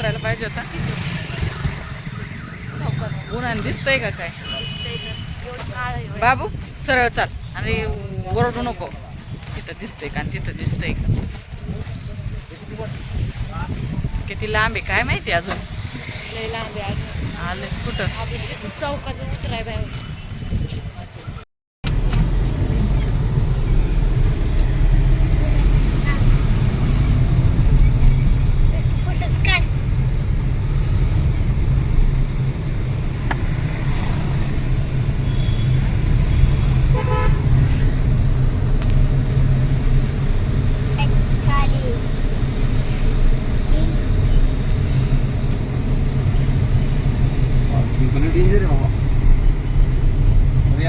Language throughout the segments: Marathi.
उतरायला पाहिजे होता. उन्हाने दिसतंय का काय? बाबू सरळ चाल. आणि ओरडू नको. तिथं दिसतंय का? आणि तिथं दिसतंय का? किती लांब आहे? काय माहिती अजून? आलं कुठं? चौकात उतराय बाहेर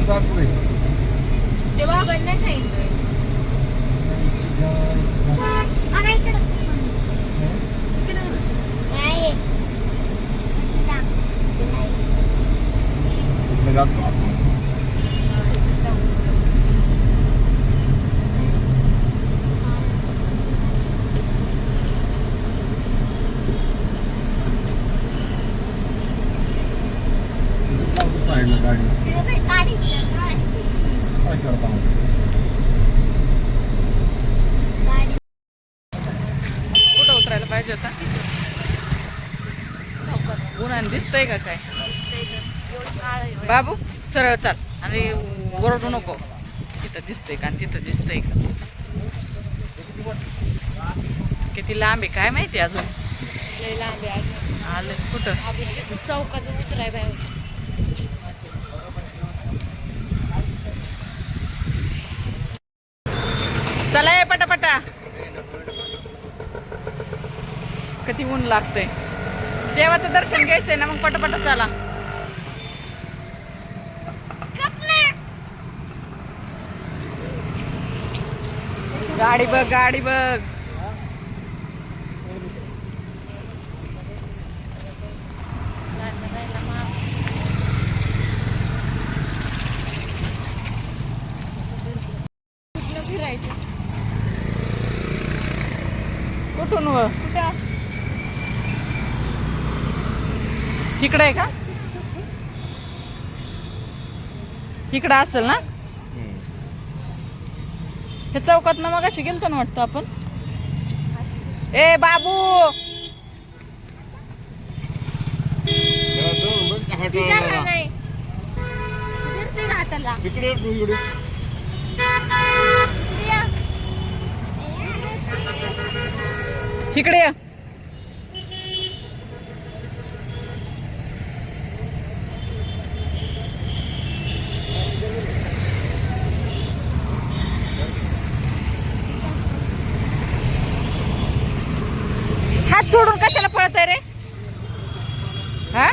इकडं नाही इकडे. जातो आपण. गाडी इकडं काय गाडी. करता कुठं उतरायला पाहिजे होता? उन्हाने दिसतंय का काय? बाबू सरळ चाल. आणि ओरडू नको. तिथं दिसतंय का? आणि तिथं दिसतंय का? किती लांब आहे? काय माहिती अजून? लांब आहे अजून. आलं कुठं? चौकात उतराय बाहेर चला ये पटापटा. किती ऊन लागतंय. देवाचं दर्शन घ्यायचंय ना मग पटापटा चला. गाडी बघ गाडी बघ. फिरायचं? कुठून इकडं आहे का? इकडं असेल ना? हे चौकात ना मग अशी गेलतो ना वाटतं आपण? ए बाबू! ती तिकडे या. हात सोडून कशाला पळत रे? हा?